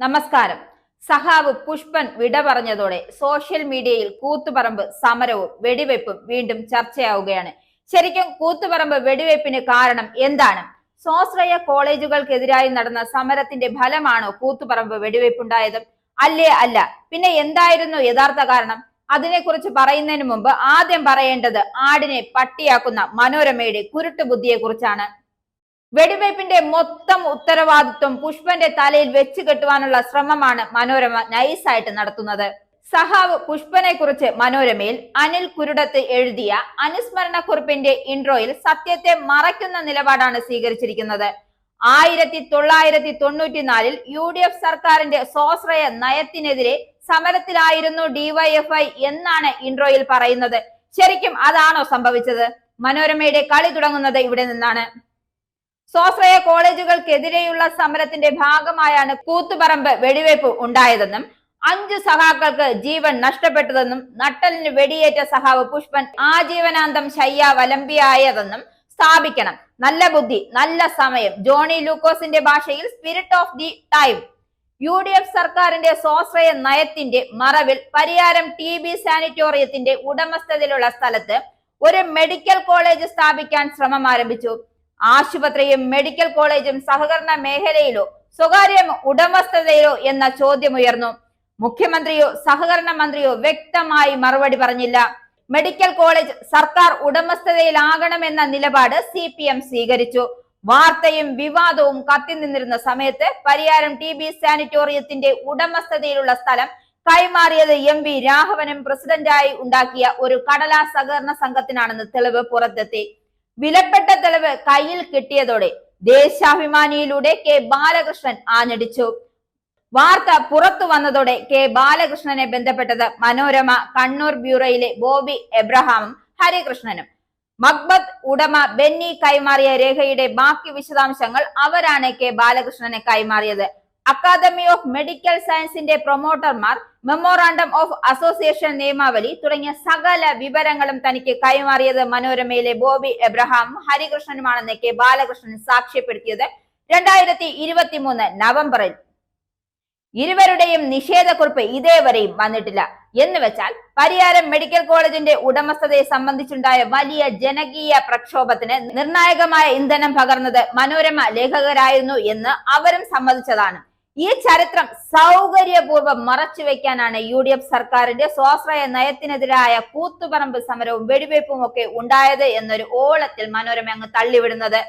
നമസ്കാരം. സഹാവ് പുഷ്പൻ വിട പറഞ്ഞതോടെ സോഷ്യൽ മീഡിയയിൽ കൂത്തുപറമ്പ് സമരവും വെടിവെപ്പും വീണ്ടും ചർച്ചയാവുകയാണ്. ശരിക്കും കൂത്തുപറമ്പ് വെടിവെപ്പിന് കാരണം എന്താണ്? സ്വാശ്രയ കോളേജുകൾക്കെതിരായി നടന്ന സമരത്തിന്റെ ഫലമാണോ കൂത്തുപറമ്പ് വെടിവെപ്പുണ്ടായത്? അല്ലേ അല്ല. പിന്നെ എന്തായിരുന്നു യഥാർത്ഥ കാരണം? അതിനെക്കുറിച്ച് പറയുന്നതിന് മുമ്പ് ആദ്യം പറയേണ്ടത് ആടിനെ പട്ടിയാക്കുന്ന മനോരമയുടെ കുരുട്ടുബുദ്ധിയെ കുറിച്ചാണ് വെടിവയ്പ്പിന്റെ മൊത്തം ഉത്തരവാദിത്വം പുഷ്പന്റെ തലയിൽ വെച്ച് കെട്ടുവാനുള്ള ശ്രമമാണ് മനോരമ നൈസായിട്ട് നടത്തുന്നത്. സഹാവ് പുഷ്പനെ കുറിച്ച് മനോരമയിൽ അനിൽ കുരുടത്ത് എഴുതിയ അനുസ്മരണ കുറിപ്പിന്റെ ഇൻട്രോയിൽ സത്യത്തെ മറയ്ക്കുന്ന നിലപാടാണ് സ്വീകരിച്ചിരിക്കുന്നത്. ആയിരത്തി തൊള്ളായിരത്തി തൊണ്ണൂറ്റിനാലിൽ യു ഡി എഫ് സർക്കാരിന്റെ സ്വാശ്രയ നയത്തിനെതിരെ സമരത്തിലായിരുന്നു ഡിവൈഎഫ്ഐ എന്നാണ് ഇൻട്രോയിൽ പറയുന്നത്. ശരിക്കും അതാണോ സംഭവിച്ചത്? മനോരമയുടെ കളി തുടങ്ങുന്നത് ഇവിടെ നിന്നാണ്. സ്വാശ്രയ കോളേജുകൾക്കെതിരെയുള്ള സമരത്തിന്റെ ഭാഗമായാണ് കൂത്തുപറമ്പ് വെടിവയ്പ് ഉണ്ടായതെന്നും അഞ്ചു സഹാക്കൾക്ക് ജീവൻ നഷ്ടപ്പെട്ടതെന്നും നട്ടലിന് വെടിയേറ്റ സഹാവ് പുഷ്പൻ ആജീവനാന്തം ശയ്യ വലമ്പിയായതെന്നും സ്ഥാപിക്കണം. നല്ല ബുദ്ധി നല്ല സമയം. ജോണി ലൂക്കോസിന്റെ ഭാഷയിൽ spirit of the time. U D F സർക്കാരിന്റെ സ്വാശ്രയ നയത്തിന്റെ മറവിൽ പരിയാരം ടി ബി സാനിറ്റോറിയത്തിന്റെ ഉടമസ്ഥതയിലുള്ള സ്ഥലത്ത് ഒരു മെഡിക്കൽ കോളേജ് സ്ഥാപിക്കാൻ ശ്രമം ആരംഭിച്ചു. ആശുപത്രിയും മെഡിക്കൽ കോളേജും സഹകരണ മേഖലയിലോ സ്വകാര്യ ഉടമസ്ഥതയിലോ എന്ന ചോദ്യമുയർന്നു. മുഖ്യമന്ത്രിയോ സഹകരണ മന്ത്രിയോ വ്യക്തമായി മറുപടി പറഞ്ഞില്ല. മെഡിക്കൽ കോളേജ് സർക്കാർ ഉടമസ്ഥതയിലാകണമെന്ന നിലപാട് സി പി എം സ്വീകരിച്ചു. വാർത്തയും വിവാദവും കത്തിനിന്നിരുന്ന സമയത്ത് പരിയാരം ടി ബി സാനിറ്റോറിയത്തിന്റെ ഉടമസ്ഥതയിലുള്ള സ്ഥലം കൈമാറിയത് എം വി രാഘവനും പ്രസിഡന്റായി ഉണ്ടാക്കിയ ഒരു കടലാ സഹകരണ സംഘത്തിനാണെന്ന് തെളിവ് പുറത്തെത്തി. വിലപ്പെട്ട തെളിവ് കയ്യിൽ കിട്ടിയതോടെ ദേശാഭിമാനിയിലൂടെ കെ ബാലകൃഷ്ണൻ ആഞ്ഞടിച്ചു. വാർത്ത പുറത്തു വന്നതോടെ കെ ബാലകൃഷ്ണനെ ബന്ധപ്പെട്ടത് മനോരമ കണ്ണൂർ ബ്യൂറോയിലെ ബോബി എബ്രഹാമും ഹരികൃഷ്ണനും. മക്ബത്ത് ഉടമ ബെന്നി കൈമാറിയ രേഖയുടെ ബാക്കി വിശദാംശങ്ങൾ അവരാണ് കെ ബാലകൃഷ്ണനെ കൈമാറിയത്. അക്കാദമി ഓഫ് മെഡിക്കൽ സയൻസിന്റെ പ്രൊമോട്ടർമാർ മെമ്മോറാണ്ടം ഓഫ് അസോസിയേഷൻ നിയമാവലി തുടങ്ങിയ സകല വിവരങ്ങളും തനിക്ക് കൈമാറിയത് മനോരമയിലെ ബോബി എബ്രഹാം ഹരികൃഷ്ണനുമാണെന്ന് കെ ബാലകൃഷ്ണൻ സാക്ഷ്യപ്പെടുത്തിയത് രണ്ടായിരത്തി ഇരുപത്തി മൂന്ന് നവംബറിൽ. ഇരുവരുടെയും നിഷേധക്കുറിപ്പ് ഇതേവരെയും വന്നിട്ടില്ല. എന്ന് വെച്ചാൽ പരിയാരം മെഡിക്കൽ കോളേജിന്റെ ഉടമസ്ഥതയെ സംബന്ധിച്ചുണ്ടായ വലിയ ജനകീയ പ്രക്ഷോഭത്തിന് നിർണായകമായ ഇന്ധനം പകർന്നത് മനോരമ ലേഖകരായിരുന്നു എന്ന് അവരും സമ്മതിച്ചതാണ്. ഈ ചരിത്രം സൗകര്യപൂർവം മറച്ചുവെക്കാനാണ് യു ഡി എഫ് സർക്കാരിന്റെ സ്വാശ്രയ നയത്തിനെതിരായ കൂത്തുപറമ്പ് സമരവും വെടിവെയ്പ്പും ഒക്കെ ഉണ്ടായത് എന്നൊരു ഓളത്തിൽ മനോരമ അങ്ങ് തള്ളിവിടുന്നത്.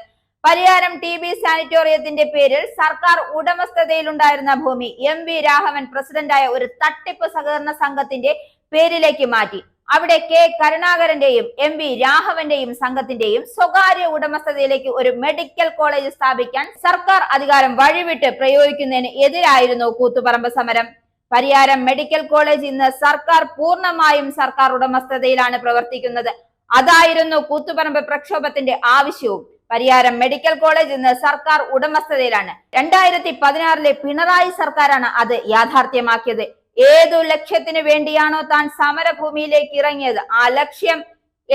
പരിയാരം ടി ബി സാനിറ്റോറിയത്തിന്റെ പേരിൽ സർക്കാർ ഉടമസ്ഥതയിലുണ്ടായിരുന്ന ഭൂമി എം വി രാഘവൻ പ്രസിഡന്റായ ഒരു തട്ടിപ്പ് സഹകരണ സംഘത്തിന്റെ പേരിലേക്ക് മാറ്റി. അവിടെ കെ കരുണാകരന്റെയും എം വി രാഘവന്റെയും സംഘത്തിന്റെയും സ്വകാര്യ ഉടമസ്ഥതയിലേക്ക് ഒരു മെഡിക്കൽ കോളേജ് സ്ഥാപിക്കാൻ സർക്കാർ അധികാരം വഴിവിട്ട് പ്രയോഗിക്കുന്നതിന് എതിരായിരുന്നു കൂത്തുപറമ്പ് സമരം. പരിയാരം മെഡിക്കൽ കോളേജ് ഇന്ന് സർക്കാർ പൂർണമായും സർക്കാർ ഉടമസ്ഥതയിലാണ് പ്രവർത്തിക്കുന്നത്. അതായിരുന്നു കൂത്തുപറമ്പ് പ്രക്ഷോഭത്തിന്റെ ആവശ്യവും. പരിയാരം മെഡിക്കൽ കോളേജ് ഇന്ന് സർക്കാർ ഉടമസ്ഥതയിലാണ്. രണ്ടായിരത്തി പതിനാറിലെ പിണറായി സർക്കാരാണ് അത് യാഥാർത്ഥ്യമാക്കിയത്. ഏതു ലക്ഷ്യത്തിന് വേണ്ടിയാണോ താൻ സമരഭൂമിയിലേക്ക് ഇറങ്ങിയത്? ആ ലക്ഷ്യം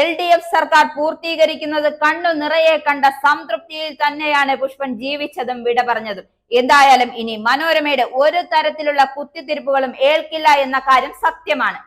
എൽ ഡി എഫ് സർക്കാർ പൂർത്തീകരിക്കുന്നത് കണ്ണു നിറയെ കണ്ട സംതൃപ്തിയിൽ തന്നെയാണ് പുഷ്പൻ ജീവിച്ചതും വിട പറഞ്ഞതും. എന്തായാലും ഇനി മനോരമയുടെ ഒരു തരത്തിലുള്ള കുത്തിത്തിരിപ്പുകളും ഏൽക്കില്ല എന്ന കാര്യം സത്യമാണ്.